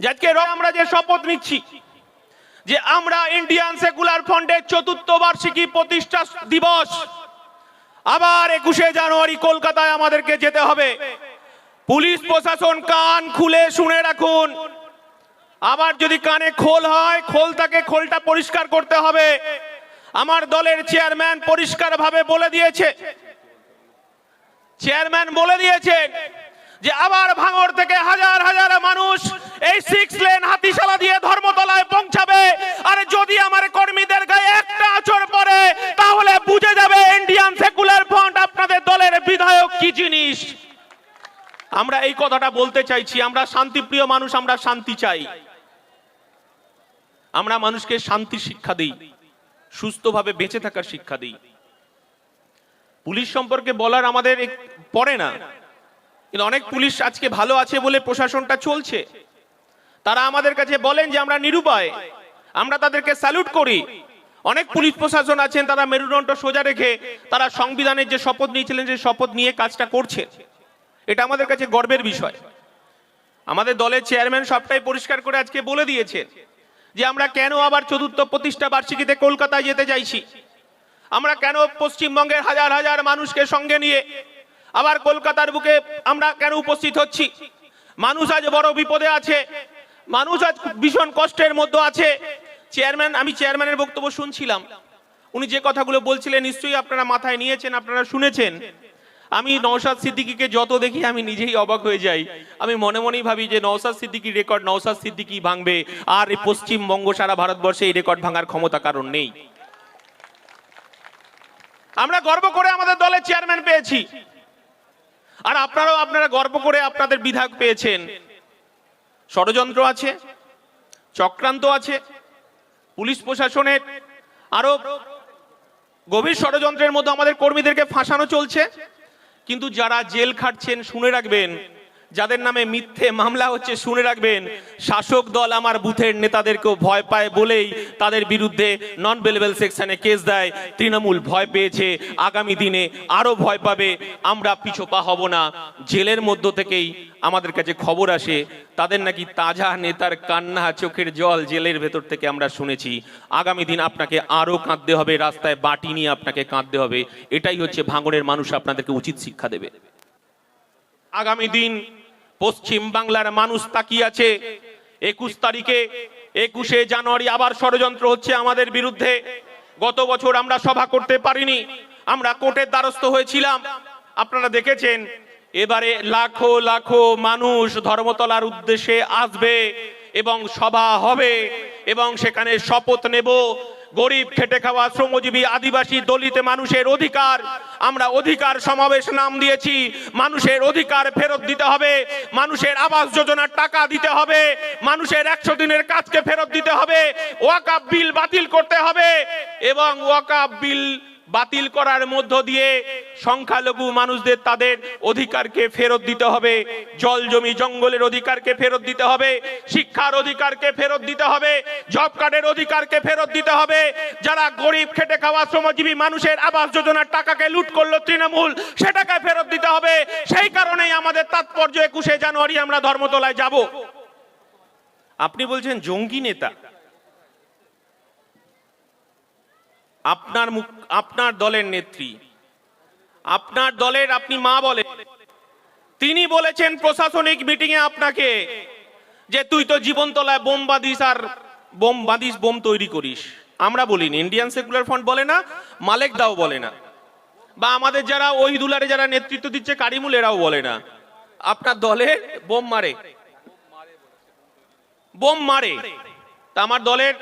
আজকে আমরা যে শপথ নিচ্ছি, যে আমরা ইন্ডিয়ান সেকুলার ফ্রন্টের চতুর্থ বার্ষিকী প্রতিষ্ঠা দিবস, আবার একুশে জানুয়ারি কলকাতায় আমাদেরকে যেতে হবে। পুলিশ প্রশাসন কান খুলে শুনে রাখুন। আবার যদি কানে খোল হয় খোলটাকে খোলটা পরিষ্কার করতে হবে। আমার দলের চেয়ারম্যান পরিষ্কারভাবে বলে দিয়েছে। চেয়ারম্যান বলে দিয়েছেন যে আবার ভাঙড় থেকে হাজার হাজার মানুষ এই সিক্স লেন হাতিশালা দিয়ে ধর্মতলায় পৌঁছাবে। আর যদি আমার কর্মীদের গায়ে একটা আচর পড়ে, তাহলে বুঝে যাবে ইন্ডিয়ান সেকুলার ফ্রন্ট আপনাদের দলের বিধায়ক কি জিনিস। আমরা এই কথাটা বলতে চাইছি, আমরা শান্তিপ্রিয় মানুষ, আমরা শান্তি চাই। আমরা মানুষকে শান্তি শিক্ষা দিই, সুস্থভাবে বেঁচে থাকার শিক্ষা দিই। পুলিশ সম্পর্কে বলার আমাদের পড়ে না। কিন্তু অনেক পুলিশ আজকে ভালো আছে বলে প্রশাসনটা চলছে। তারা আমাদের কাছে বলেন যে আমরা নিরুপায়, আমরা তাদেরকে স্যালুট করি। অনেক পুলিশ প্রশাসন আছেন, তারা মেরুদণ্ড সোজা রেখে তারা সংবিধানের যে শপথ নিয়েছিলেন যে শপথ নিয়ে কাজটা করছে এটা আমাদের কাছে গর্বের বিষয়। আমাদের দলের চেয়ারম্যান সবটাই পরিষ্কার করে আজকে বলে দিয়েছেন যে আমরা কেন আবার চতুর্থ প্রতিষ্ঠা বার্ষিকীতে কলকাতায় যেতে চাইছি? আমরা কেন পশ্চিমবঙ্গের হাজার হাজার মানুষকে সঙ্গে নিয়ে আবার কলকাতার বুকে আমরা কেন উপস্থিত হচ্ছি? মানুষ আজ বড় বিপদে আছে। মানুষ আজ ভীষণ কষ্টের মধ্যে আছে। চেয়ারম্যান, আমি চেয়ারম্যানের বক্তব্য শুনছিলাম। উনি যে কথাগুলো বলছিলেন, নিশ্চয়ই আপনারা মাথায় নিয়েছেন, আপনারা শুনেছেন। আমি নওশাদ সিদ্দিকীকে যত দেখি, আমি নিজেই অবাক হয়ে যাই। আমি মনে মনেই ভাবি যে নওশাদ সিদ্দিকীর রেকর্ড, নওশাদ সিদ্দিকী ভাঙবে। আর এই পশ্চিমবঙ্গ সারা ভারতবর্ষে এই রেকর্ড ভাঙার ক্ষমতা কারণ নেই। আমরা গর্ব করে আমাদের দলের চেয়ারম্যান পেয়েছি। আর আপনারাও আপনারা গর্ব করে আপনাদের বিধায়ক পেয়েছেন। ষড়যন্ত্র আছে, চক্রান্ত আছে, পুলিশ প্রশাসনের আরও গভীর ষড়যন্ত্রের মধ্যে আমাদের কর্মীদেরকে ফাঁসানো চলছে। কিন্তু যারা জেল খাটছেন, শুনে রাখবেন যাদের নামে মিথ্যে মামলা হচ্ছে, শুনে রাখবেন, শাসক দল আমার বুথের নেতাদেরকেও ভয় পায় বলেই তাদের বিরুদ্ধে নন বেলেবেল সেকশনে কেস দেয়। তৃণমূল ভয় পেয়েছে, আগামী দিনে আরও ভয় পাবে, আমরা পিছোপা হব না। জেলের মধ্য থেকেই আমাদের কাছে খবর আসে, তাদের নাকি তাজা নেতার কান্না চোখের জল জেলের ভেতর থেকে আমরা শুনেছি। আগামী দিন আপনাকে আরও কাঁদতে হবে, রাস্তায় বাটি নিয়ে আপনাকে কাঁদতে হবে। এটাই হচ্ছে ভাঙনের মানুষ আপনাদেরকে উচিত শিক্ষা দেবে। আগামী দিন পশ্চিম বাংলার মানুষ তাকিয়ে আছে একুশ তারিখে, একুশে জানুয়ারি আবার ষড়যন্ত্র হচ্ছে আমাদের বিরুদ্ধে। গত বছর আমরা সভা করতে পারিনি, আমরা কোর্টের দ্বারস্থ হয়েছিলাম। আপনারা দেখেছেন, এবারে লাখো লাখো মানুষ ধর্মতলার উদ্দেশ্যে আসবে এবং সভা হবে এবং সেখানে শপথ নেব। গরিব খেটে খাওয়া শ্রমজীবী আদিবাসী দলিত মানুষের অধিকার, আমরা অধিকার সমাবেশ নাম দিয়েছি। মানুষের অধিকার ফেরত দিতে হবে। মানুষের আবাস যোজনার টাকা দিতে হবে। মানুষের একশো দিনের কাজকে ফেরত দিতে হবে। ওয়াকাপ বিল বাতিল করতে হবে। এবং ওয়াকাপ বিল বাতিল করার মধ্য দিয়ে সংখ্যালঘু মানুষদের তাদের অধিকারকে ফেরত দিতে হবে। জল জমি জঙ্গলের অধিকারকে ফেরত দিতে হবে। শিক্ষার অধিকারকে ফেরত দিতে হবে। জব কার্ডের অধিকারকে ফেরত দিতে হবে। যারা গরিব, খেটে খাওয়া, শ্রমজীবী মানুষের আবাস যোজনার টাকাকে লুট করল তৃণমূল, সেটাকে ফেরত দিতে হবে। সেই কারণেই আমাদের তাৎপর্য একুশে জানুয়ারি আমরা ধর্মতলায় যাব। আপনি বলছেন জঙ্গি নেতা। আপনার মুখ, আপনার দলের নেত্রী। আপনার দলের আপনি মা বলেন। তিনি বলেছেন প্রশাসনিক মিটিং এ আপনাকে যে তুই তো জীবনতলায় বোম বাঁধিস আর বোম বাঁধিস, বোম তৈরি করিস। আমরা বলিনি ইন্ডিয়ান সেকুলার ফ্রন্ট বলে না, মালেক দাও বলে না। বা আমাদের যারা ওহিদুলারে যারা নেতৃত্ব দিচ্ছে, কারিমুল এরাও বলে না। আপনার দলে বোম মারে। বোম মারে। তা আমার দলের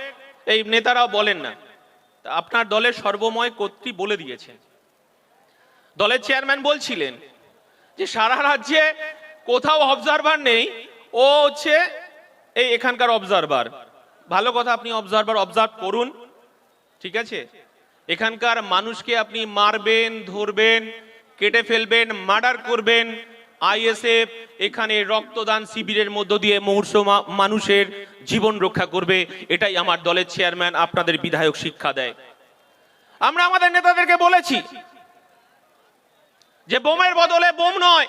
এই নেতারাও বলেন না। আপনার দলের সর্বময় কর্তৃ বলে দিয়েছেন। দলের চেয়ারম্যান বলছিলেন যে, সারা রাজ্যে কোথাও অবজারভার নেই, ও হচ্ছে এই এখানকার অবজারভার ভালো কথা, আপনি অবজারভার অবজার্ভ করুন, ঠিক আছে? এখানকার মানুষকে আপনি মারবেন, ধরবেন, কেটে ফেলবেন, মার্ডার করবেন, আইএসএফ এখানে রক্তদান শিবিরের মধ্য দিয়ে মুহূর্ত মানুষের জীবন রক্ষা করবে, এটাই আমার দলের চেয়ারম্যান, আপনাদের বিধায়ক শিক্ষা দেয়। আমরা আমাদের নেতাদেরকে বলেছি যে বোমের বদলে বোম নয়,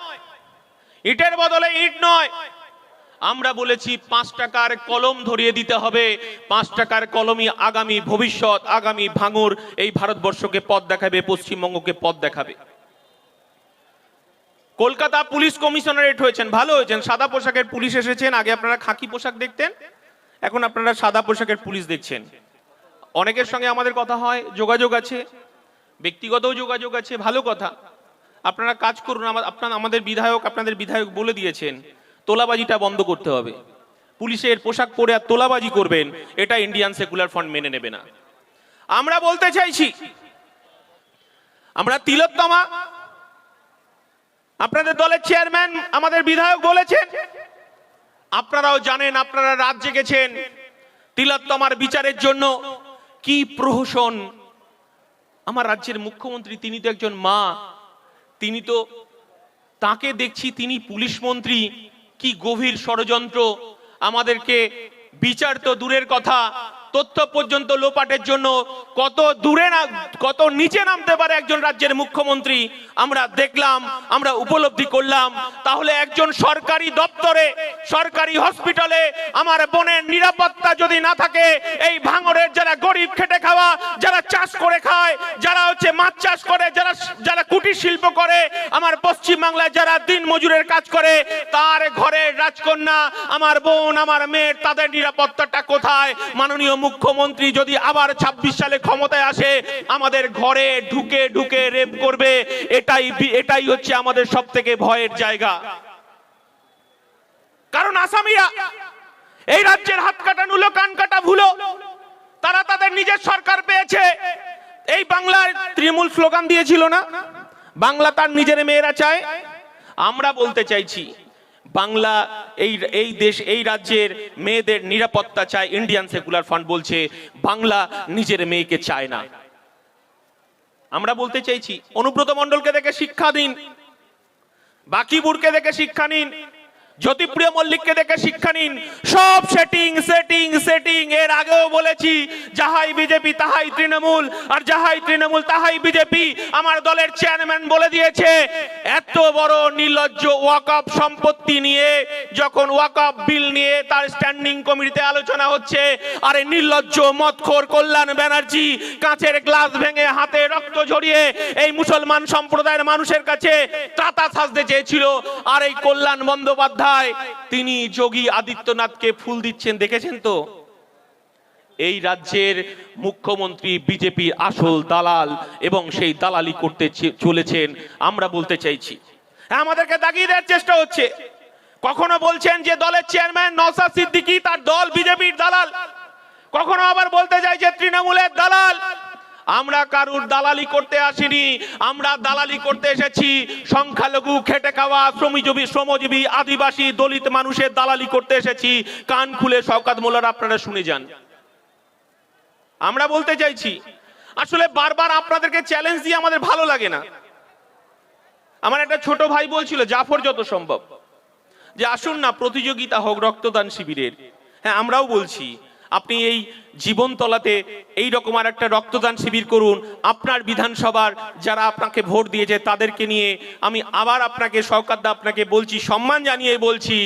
ইটের বদলে ইট নয়। আমরা বলেছি পাঁচ টাকার কলম ধরিয়ে দিতে হবে, পাঁচ টাকার কলমই আগামী ভবিষ্যৎ, আগামী ভাঙর, এই ভারতবর্ষকে পথ দেখাবে, পশ্চিমবঙ্গকে পথ দেখাবে। কলকাতা পুলিশ কমিশনারেট হয়েছেন, ভালো হয়েছেন, সাদা পোশাকের পুলিশ এসেছেন, আগে আপনারা খাকি পোশাক দেখতেন। এখন আপনারা সাদা পোশাকের পুলিশ দেখছেন। অনেকের সঙ্গে আমাদের কথা হয়, যোগাযোগ আছে ব্যক্তিগতও যোগাযোগ আছে, ভালো কথা। আপনারা কাজ করুন আপনার, আমাদের বিধায়ক আপনাদের বিধায়ক বলে দিয়েছেন, তোলাবাজিটা বন্ধ করতে হবে। পুলিশের পোশাক পরে আর তোলাবাজি করবেন, এটা ইন্ডিয়ান সেকুলার ফান্ড মেনে নেবে না। আমরা বলতে চাইছি, আমরা তিলোত্তমা, আপনাদের দলের চেয়ারম্যান আমাদের বিধায়ক বলেছেন আপনারাও জানেন, আপনারা রাত জেগেছেন তিলোত্তমার বিচারের জন্য কি প্রহসন? আমার রাজ্যের মুখ্যমন্ত্রী, তিনি তো একজন মা। তিনি তো তাকে দেখছি, তিনি পুলিশ মন্ত্রী। কি গভীর ষড়যন্ত্র। আমাদেরকে বিচার তো দূরের কথা তথ্য পর্যন্ত লোপাটের জন্য কত দূরে না, কত নিচে নামতে পারে একজন রাজ্যের মুখ্যমন্ত্রী, আমরা দেখলাম, আমরা উপলব্ধি করলাম, তাহলে একজন সরকারি দপ্তরে, সরকারি হসপিটালে আমার বোনের নিরাপত্তা যদি না থাকে, এই ভাঙরের যারা গরিব খেটে খাওয়া, যারা চাষ করে খায়, যারা হচ্ছে মাছ চাষ করে, যারা যারা কুটির শিল্প করে, আমার পশ্চিম বাংলায় যারা দিন মজুরের কাজ করে, তার ঘরের রাজকন্যা, আমার বোন, আমার মেয়ের, তাদের নিরাপত্তাটা কোথায়? মাননীয় মুখ্যমন্ত্রী যদি আবার ২৬ সালে ক্ষমতায় আসে, আমাদের ঘরে ঢুকে ঢুকে রেপ করবে, এটাই এটাই হচ্ছে আমাদের সব থেকে ভয়ের জায়গা। কারণ আসামিরা এই রাজ্যের হাত কাটা নুলো কান কাটা ভুলো। তারা তাদের নিজের সরকার পেয়েছে। এই বাংলার তৃণমূল স্লোগান দিয়েছিল না? বাংলা তার নিজের মেয়েরা চায়। আমরা বলতে চাইছি বাংলা এই এই দেশ, এই রাজ্যের মেয়েদের নিরাপত্তা চায় ইন্ডিয়ান সেকুলার ফান্ড বলছে, বাংলা নিজের মেয়েকে চায় না। আমরা বলতে চাইছি, অনুব্রত মণ্ডলকে দেখে শিক্ষা দিন বাকিবুরকে দেখে শিক্ষা নিন, জ্যোতিপ্রিয় মল্লিককে দেখে শিক্ষা নিন, সব সেটিং সেটিং সেটিং এর আগেও বলেছি, যাহাই বিজেপি তাহাই তৃণমূল, আর যাহাই তৃণমূল তাহাই বিজেপি, আমার দলের চেয়ারম্যান বলে দিয়েছে, এত বড় নির্লজ্জ ওয়াকআপ সম্পত্তি নিয়ে, যখন ওয়াকআপ বিল নিয়ে তার স্ট্যান্ডিং কমিটিতে আলোচনা হচ্ছে, আরে নির্লজ্জ মদখোর কল্যাণ ব্যানার্জি, কাঁচের গ্লাস ভেঙে হাতে রক্ত ঝরিয়ে, এই মুসলমান সম্প্রদায়ের মানুষের কাছে ত্রাতা সাজতে চেয়েছিল, আর এই কল্যাণ বন্দ্যোপাধ্যায়, তিনি যোগী আদিত্যনাথকে ফুল দিচ্ছেন, দেখেছেন তো? এই রাজ্যের মুখ্যমন্ত্রী বিজেপির আসল দালাল এবং সেই দালালি করতে চলেছেন, আমরা বলতে চাইছি। আমাদেরকে দাগিয়ে দেওয়ার চেষ্টা হচ্ছে। কখনো বলছেন যে দলের চেয়ারম্যান নওসাদ সিদ্দিকী তার দল বিজেপির দালাল। কখনো আবার বলতে চাই যে তৃণমূলের দালাল। আমরা কারুর দালালি করতে আসিনি, আমরা দালালি করতে এসেছি। সংখ্যালঘু খেটে খাওয়া, শ্রমজীবী শ্রমজীবী, আদিবাসী, দলিত মানুষের দালালি করতে এসেছি। কান খুলে শওকাত মোল্লার আপনারা শুনে যান। আমরা বলতে চাইছি, আসলে বারবার আপনাদেরকে চ্যালেঞ্জ দিয়ে আমাদের ভালো লাগে না। আমার একটা ছোট ভাই বলছিল, জাফর, যত সম্ভব। যে, আসুন না, প্রতিযোগিতা হোক, রক্তদান শিবিরের। হ্যাঁ আমরাও বলছি আপনি এই জীবনতলাতে এই রকম আর একটা রক্তদান শিবির করুন। আপনার বিধানসভার যারা আপনাকে ভোট দিয়েছে তাদেরকে নিয়ে আমি আবার আপনাকে সরকারদা আপনাকে বলছি, সম্মান জানিয়ে বলছি,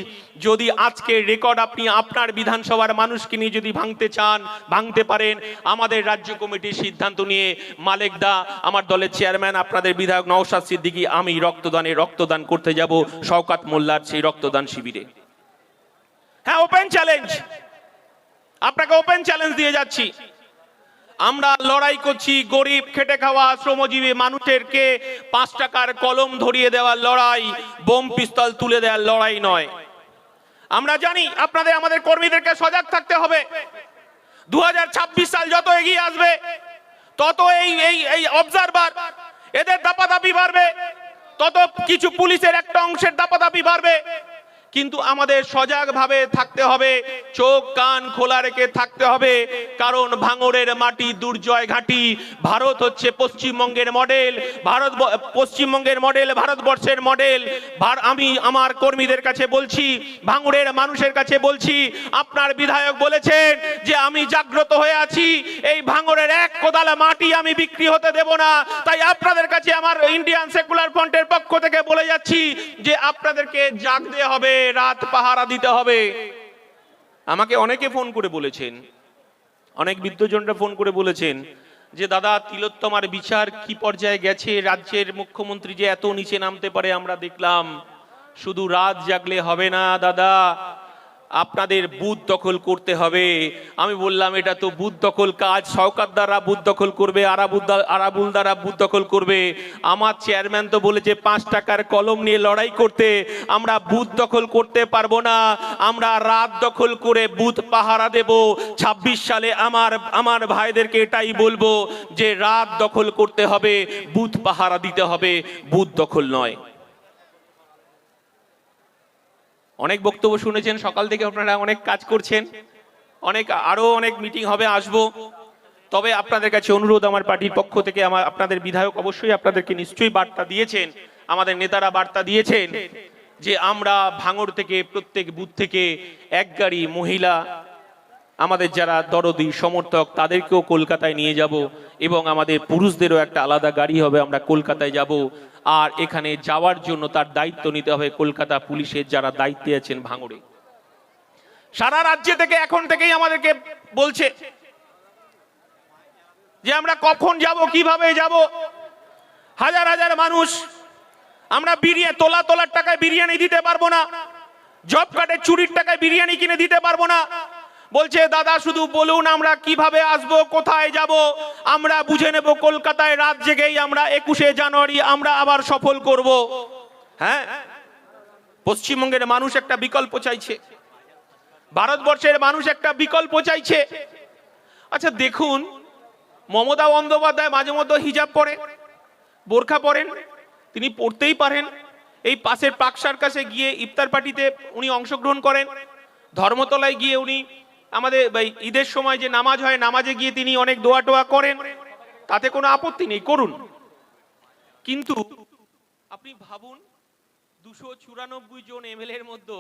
যদি আজকে রেকর্ড আপনি আপনার বিধানসভার মানুষকে নিয়ে যদি ভাঙতে চান, ভাঙতে পারেন, আমাদের রাজ্য কমিটির সিদ্ধান্ত নিয়ে মালেকদা আমার দলের চেয়ারম্যান, আপনাদের বিধায়ক নওশাদ সিদ্দিকী, আমি রক্তদানে রক্তদান করতে যাব, শওকাত মোল্লার সেই রক্তদান শিবিরে। হ্যাঁ ওপেন চ্যালেঞ্জ। আপনাকে ওপেন চ্যালেঞ্জ দিয়ে যাচ্ছি। আমরা লড়াই করছি গরিব, খেটে খাওয়া, শ্রমজীবী মানুষেরকে পাঁচ টাকার কলম ধরিয়ে দেওয়ার লড়াই, বোম পিস্তল তুলে দেওয়ার লড়াই নয়। আমরা জানি আপনাদের, আমাদের কর্মীদেরকে সজাগ থাকতে হবে। দু হাজার ছাব্বিশ সাল যত এগিয়ে আসবে, তত এই এই এই অবজারভার এদের দাপাদাপি বাড়বে, তত কিছু পুলিশের একটা অংশের দাপাদাপি বাড়বে। কিন্তু আমাদের সজাগভাবে থাকতে হবে, চোখ কান খোলা রেখে থাকতে হবে, কারণ ভাঙড়ের মাটি দুর্জয় ঘাঁটি। ভারত হচ্ছে পশ্চিমবঙ্গের মডেল, ভারত পশ্চিমবঙ্গের মডেল, ভারতবর্ষের মডেল। আমি আমার কর্মীদের কাছে বলছি, ভাঙড়ের মানুষের কাছে বলছি, আপনার বিধায়ক বলেছেন যে আমি জাগ্রত হয়ে আছি, এই ভাঙড়ের এক কোদালা মাটি আমি বিক্রি হতে দেব না। তাই আপনাদের কাছে আমার ইন্ডিয়ান সেকুলার ফ্রন্টের পক্ষ থেকে বলে যাচ্ছি যে আপনাদেরকে জাগতে হবে। রাত পাহারা দিতে হবে। আমাকে অনেকে ফোন করে বলেছেন, অনেক বৃদ্ধজনরা ফোন করে বলেছেন যে, দাদা, তিলোত্তমার বিচার কি পর্যায়ে গেছে? রাজ্যের মুখ্যমন্ত্রী যে এত নিচে নামতে পারে আমরা দেখলাম। শুধু রাত জাগলে হবে না, দাদা। আপনাদের বুথ দখল করতে হবে। আমি বললাম, এটা তো বুথ দখল কাজ। সরকার দ্বারা বুথ দখল করবে আরাবুল দ্বারা- বুথ দখল করবে। আমার চেয়ারম্যান তো বলেছে, পাঁচ টাকার কলম নিয়ে লড়াই করতে। আমরা বুথ দখল করতে পারব না। আমরা রাত দখল করে বুথ পাহারা দেব। ছাব্বিশ সালে আমার আমার ভাইদেরকে এটাই বলব যে, রাত দখল করতে হবে, বুথ পাহারা দিতে হবে। বুথ দখল নয়। অনেক বক্তব্য শুনেছেন, সকাল থেকে আপনারা অনেক কাজ করছেন, অনেক আরও অনেক মিটিং হবে, আসব। তবে আপনাদের কাছে অনুরোধ, আমার পার্টির পক্ষ থেকে আমার, আপনাদের বিধায়ক অবশ্যই আপনাদেরকে নিশ্চয়ই বার্তা দিয়েছেন, আমাদের নেতারা বার্তা দিয়েছেন যে আমরা ভাঙড় থেকে প্রত্যেক বুথ থেকে এক গাড়ি মহিলা আমাদের যারা দরদি সমর্থক, তাদেরকেও কলকাতায় নিয়ে যাব এবং আমাদের পুরুষদেরও একটা আলাদা গাড়ি হবে, আমরা কলকাতায় যাব। আর এখানে যাওয়ার জন্য তার দায়িত্ব নিতে হবে কলকাতা পুলিশের যারা দায়িত্বে আছেন ভাঙড়ে। সারা রাজ্য থেকে, এখন থেকেই আমাদেরকে বলছে যে আমরা কখন যাব, কীভাবে যাব। হাজার হাজার মানুষ, আমরা বিরিয়ানি তোলা তোলার টাকায় বিরিয়ানি দিতে পারব না। জব কার্ডের চুরির টাকায় বিরিয়ানি কিনে দিতে পারব না। বলছে, দাদা, শুধু বলুন আমরা কীভাবে আসব, কোথায় যাব? আমরা বুঝে নেব কলকাতায় রাত জেগেই আমরা একুশে জানুয়ারি আমরা আবার সফল করব। হ্যাঁ? পশ্চিমবঙ্গের মানুষ একটা বিকল্প চাইছে। ভারতবর্ষের মানুষ একটা বিকল্প চাইছে। আচ্ছা দেখুন, মমতা বন্দ্যোপাধ্যায় মাঝে মধ্যে হিজাব পরে, বোরখা পরেন, তিনি পড়তেই পারেন। এই পাশের পাকসার কাছে গিয়ে ইফতার পার্টিতে উনি অংশগ্রহণ করেন। ধর্মতলায় গিয়ে উনি আমাদের ঈদের সময় যে নামাজ হয়, নামাজে গিয়ে তিনি অনেক দোয়া টোয়া করেন, তাতে কোনো আপত্তি নেই, করুন। কিন্তু আপনি ভাবুন, দুশো চুরানব্বই জন এমএলএ এর মধ্যে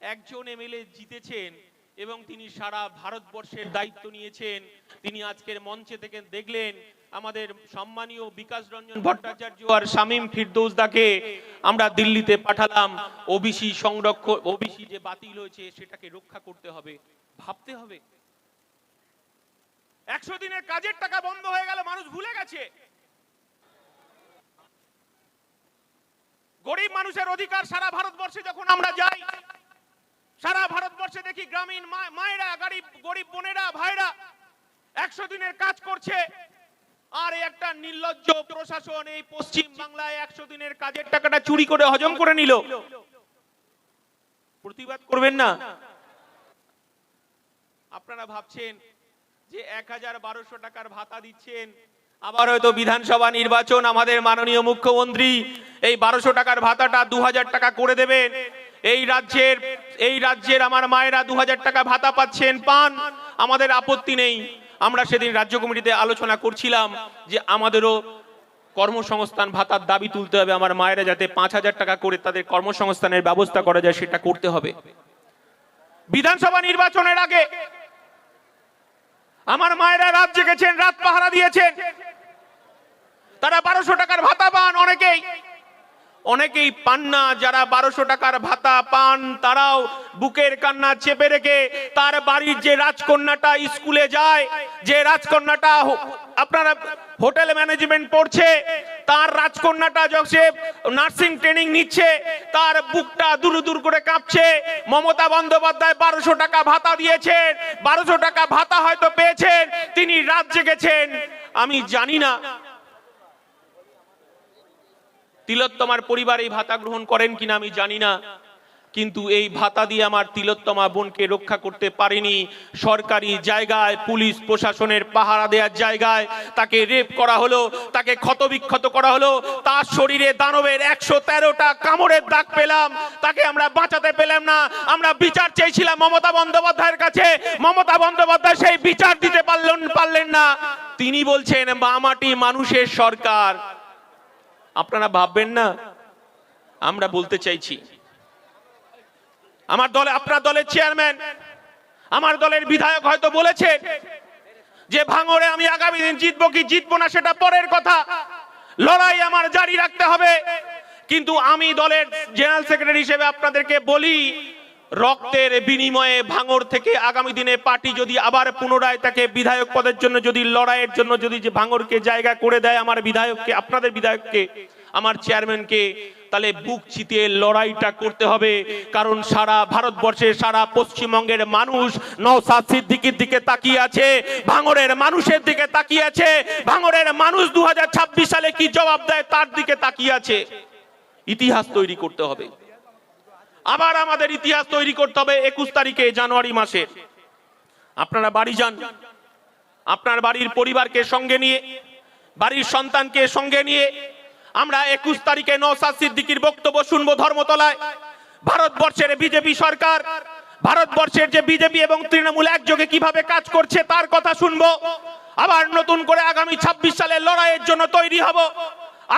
একজন এমএলএ জিতেছেন এবং তিনি সারা ভারতবর্ষের দায়িত্ব নিয়েছেন। তিনি আজকের মঞ্চে থেকে দেখলেন আমাদের সম্মানীয় বিকাশ রঞ্জন ভট্টাচার্য আর শামীম ফিরদৌসদাকে আমরা দিল্লিতে পাঠালাম। ওবিসি সংরক্ষণ ওবিসি যে বাতিল হয়েছে সেটাকে রক্ষা করতে হবে। ভাবতে হবে। একশো দিনের কাজের টাকা বন্ধ হয়ে গেল, মানুষ ভুলে গেছে। গরিব মানুষের অধিকার সারা ভারতবর্ষে যখন আমরা যাই সারা ভারতবর্ষে দেখি গ্রামীণ মায়েরা, গরিব গরিব বোনেরা, ভাইরা একশো দিনের কাজ করছে। আর একটা নির্লজ্জ প্রশাসন এই পশ্চিম বাংলায় একশো দিনের কাজের টাকাটা চুরি করে হজম করে নিল। প্রতিবাদ করবেন না। আপনারা ভাবছেন যে এক হাজার টাকার ভাতা দিচ্ছেন, আবার হয়তো বিধানসভা নির্বাচন আমাদের মাননীয় মুখ্যমন্ত্রী এই বারোশো টাকার ভাতাটা দু হাজার টাকা করে দেবেন। এই রাজ্যের এই রাজ্যের আমার মায়েরা দু হাজার টাকা ভাতা পাচ্ছেন, পান। আমাদের আপত্তি নেই। আমরা সেদিন রাজ্য কমিটিতে আলোচনা করছিলাম যে আমাদেরও কর্মসংস্থান ভাতার দাবি তুলতে হবে। আমার মায়েরা যাতে পাঁচ হাজার টাকা করে তাদের কর্মসংস্থানের ব্যবস্থা করা যায়, সেটা করতে হবে। বিধানসভা নির্বাচনের আগে আমার মায়েরা রাত জেগেছেন, রাত পাহারা দিয়েছেন। তারা বারোশো টাকার ভাতা পান অনেকেই। অনেকেই পান না, যারা বারোশো টাকার ভাতা পান, তারাও বুকের কান্না চেপে রেখে তার বাড়ির যে রাজকন্যাটা স্কুলে যায়, যে রাজকন্যাটা আপনারা হোটেল ম্যানেজমেন্ট পড়ছে, তার রাজকন্যাটা যখন নার্সিং ট্রেনিং নিচ্ছে, তার বুকটা দূর দূর করে কাঁপছে, মমতা বন্দ্যোপাধ্যায় বারোশো টাকা ভাতা দিয়েছেন, বারোশো টাকা ভাতা হয়তো পেয়েছেন, তিনি রাত জেগেছেন। আমি জানি না তিলোত্তমার পরিবার এই ভাতা গ্রহণ করেন কিনা আমি জানি না। কিন্তু এই ভাতা দিয়ে আমার তিলোত্তমা বোনকে রক্ষা করতে পারেনি। সরকারি জায়গায়, পুলিশ প্রশাসনের পাহারা দেওয়ার জায়গায় তাকে রেপ করা হলো, তাকে ক্ষতবিক্ষত করা হলো। তার শরীরে দানবের একশো তেরোটা কামড়ের দাগ পেলাম। তাকে আমরা বাঁচাতে পেলাম না। আমরা বিচার চেয়েছিলাম মমতা বন্দ্যোপাধ্যায়ের কাছে। মমতা বন্দ্যোপাধ্যায় সেই বিচার দিতে পারলেন পারলেন না। তিনি বলছেন, মামাটি মানুষের সরকার। আপনারা ভাববেন না, আমরা বলতে চাইছি, আমার দলে, আপনার দলের চেয়ারম্যান, আমার দলের বিধায়ক হয়তো বলেছেন যে ভাঙরে আমি আগামী দিন জিতবো কি জিতবো না সেটা পরের কথা। লড়াই আমার জারি রাখতে হবে। কিন্তু আমি দলের জেনারেল সেক্রেটারি হিসেবে আপনাদেরকে বলি রক্তের বিনিময়ে ভাঙর থেকে আগামী দিনে পার্টি যদি আবার পুনরায় তাকে বিধায়ক পদের জন্য, যদি লড়াইয়ের জন্য, যদি যে ভাঙরকে জায়গা করে দেয় আমার বিধায়ককে, আপনাদের বিধায়ককে, আমার চেয়ারম্যানকে, তাহলে বুক চিতিয়ে লড়াইটা করতে হবে। কারণ সারা ভারতবর্ষে, সারা পশ্চিমবঙ্গের মানুষ নওসাদ সিদ্দিকির দিকে তাকিয়ে আছে, ভাঙরের মানুষের দিকে তাকিয়ে আছে, ভাঙরের মানুষ দু হাজার ছাব্বিশ সালে কি জবাব দেয় তার দিকে তাকিয়ে আছে। ইতিহাস তৈরি করতে হবে। আবার আমাদের ইতিহাস তৈরি করতে হবে একুশ তারিখে, জানুয়ারি মাসে। আপনারা বাড়ি যান। আপনার বাড়ির পরিবারকে সঙ্গে নিয়ে, বাড়ির সন্তানকে সঙ্গে নিয়ে আমরা একুশ তারিখে নৌসাদ সিদ্দিকির বক্তব্য শুনব ধর্মতলায়। ভারতবর্ষের বিজেপি সরকার, ভারতবর্ষের যে বিজেপি এবং তৃণমূল একযোগে কীভাবে কাজ করছে তার কথা শুনব। আবার নতুন করে আগামী ছাব্বিশ সালের লড়াইয়ের জন্য তৈরি হব।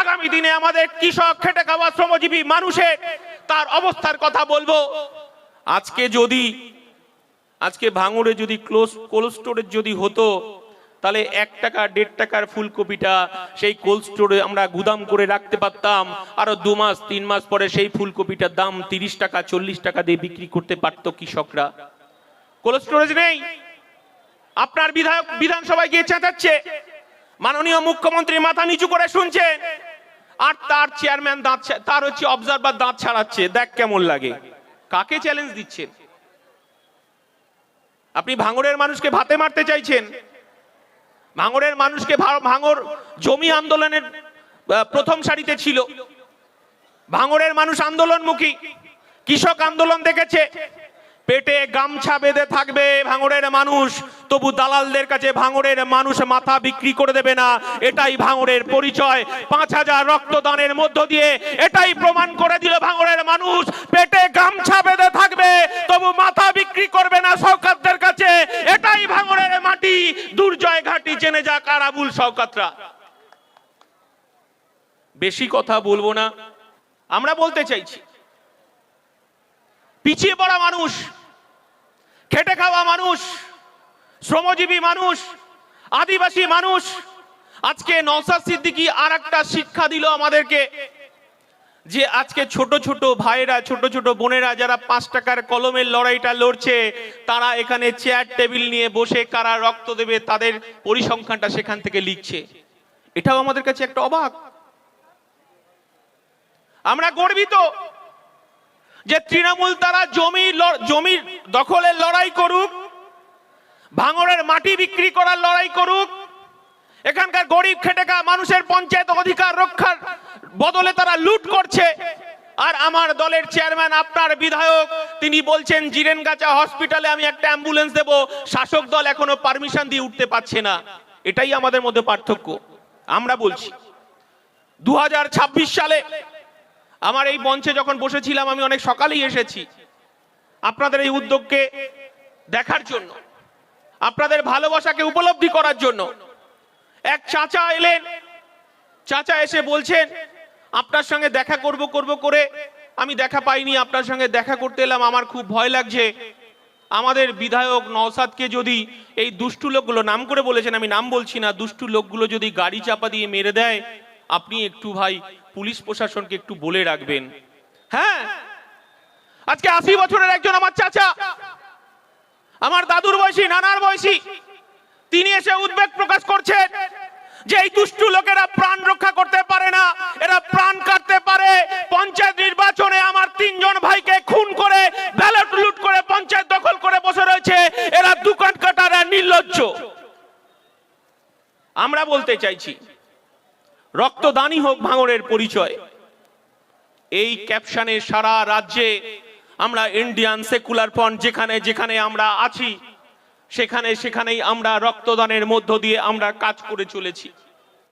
আগামী দিনে আমাদের কৃষক খেটে খাওয়া শ্রমজীবী মানুষের তার অবস্থার কথা বলব। আজকে যদি, আজকে ভাঙড়ে যদি ক্লোজ, কোল্ড স্টোরেজ যদি হতো, তাহলে এক টাকা, দেড় টাকার ফুলকপিটা সেই কোল্ড স্টোরে আমরা গুদাম করে রাখতে পারতাম। আরও দু মাস, তিন মাস পরে সেই ফুলকপিটার দাম তিরিশ টাকা, চল্লিশ টাকা দিয়ে বিক্রি করতে পারতো কৃষকরা। কোল্ড স্টোরেজ নেই। আপনার বিধায়ক বিধানসভায় গিয়ে চেঁচাচ্ছে। মাননীয় মুখ্যমন্ত্রী মাথা নিচু করে শুনছেন। আর তার চেয়ারম্যান দাঁত তার হচ্ছে অবজারভার দাঁত ছাড়াচ্ছে। দেখ কেমন লাগে। কাকে চ্যালেঞ্জ দিচ্ছেন? আপনি ভাঙরের মানুষকে ভাতে মারতে চাইছেন? ভাঙরের মানুষকে ভা- ভাঙড় জমি আন্দোলনের প্রথম সারিতে ছিল। ভাঙরের মানুষ আন্দোলনমুখী। কৃষক আন্দোলন দেখেছে। পেটে গামছা বেঁধে থাকবে ভাঙড়ের মানুষ, তবু দালালদের কাছে ভাঙড়ের মানুষ মাথা বিক্রি করে দেবে না। এটাই ভাঙড়ের পরিচয়। পাঁচ হাজার রক্তদানের মধ্য দিয়ে এটাই প্রমাণ করে দিল ভাঙড়ের মানুষ, পেটে গামছা বেঁধে থাকবে, তবু মাথা বিক্রি করবে না সৌকাতদের কাছে। এটাই ভাঙড়ের মাটি, দুর্জয় ঘাটি জেনে যা কারাবুল সৌকাতরা বেশি কথা বলব না, আমরা বলতে চাইছি, পিছিয়ে পড়া মানুষ খেটে খাওয়া মানুষ, শ্রমজীবী মানুষ, আদিবাসী মানুষ। আজকে নওসাদ সিদ্দিকি আর একটা শিক্ষা দিল আমাদেরকে যে আজকে ছোট ছোট ভাইয়েরা ছোট ছোট বোনেরা যারা পাঁচ টাকার কলমের লড়াইটা লড়ছে, তারা এখানে চেয়ার টেবিল নিয়ে বসে কারা রক্ত দেবে তাদের পরিসংখ্যানটা সেখান থেকে লিখছে। এটাও আমাদের কাছে একটা অবাক। আমরা গর্বিত যে তৃণমূল তারা জমি ল- জমি দখলের লড়াই করুক ভাঙড়ের মাটি বিক্রি করার লড়াই করুক, এখানকার গরিব খেটেকা মানুষের পঞ্চায়েত অধিকার রক্ষার বদলে তারা লুট করছে। আর আমার দলের চেয়ারম্যান, আপনার বিধায়ক, তিনি বলছেন, জিরেনগাছা হসপিটালে আমি একটা অ্যাম্বুলেন্স দেব, শাসক দল এখনও পারমিশন দিয়ে উঠতে পারছে না। এটাই আমাদের মধ্যে পার্থক্য। আমরা বলছি দু হাজার ছাব্বিশ সালে আমার এই মঞ্চে যখন বসেছিলাম, আমি অনেক সকালেই এসেছি। আপনাদের এই উদ্যোগকে দেখার জন্য, আপনাদের ভালোবাসাকে উপলব্ধি করার জন্য। এক চাচা এলেন, চাচা এসে বলছেন, আপনার সঙ্গে দেখা করব করব করে, আমি দেখা পাইনি, আপনার সঙ্গে দেখা করতে এলাম, আমার খুব ভয় লাগছে। আমাদের বিধায়ক নওসাদকে যদি এই দুষ্টু লোকগুলো, নাম করে বলেছেন, আমি নাম বলছি না, দুষ্টু লোকগুলো যদি গাড়ি চাপা দিয়ে মেরে দেয়, আপনি একটু ভাই পুলিশ প্রশাসনকে একটু বলে রাখবেন। হ্যাঁ। আজকে আশি বছরের একজন আমার চাচা। আমার দাদুর বয়সী, নানার বয়সী, তিনি এসে উদ্বেগ প্রকাশ করছেন যে এই দুষ্টু লোকেরা প্রাণ রক্ষা করতে পারে না। এরা প্রাণ কাটতে পারে। পঞ্চায়েত নির্বাচনে আমার তিনজন ভাইকে খুন করে, ব্যালট লুট করে পঞ্চায়েত দখল করে বসে রয়েছে। এরা দোকান কাটারা নির্লজ্জ। আমরা বলতে চাইছি রক্তদানই হোক ভাঙড়ের পরিচয়। এই ক্যাপশনে সারা রাজ্যে আমরা ইন্ডিয়ান সেকুলার ফ্রন্ট যেখানে যেখানে আমরা আছি, সেখানে সেখানেই আমরা রক্তদানের মধ্য দিয়ে আমরা কাজ করে চলেছি।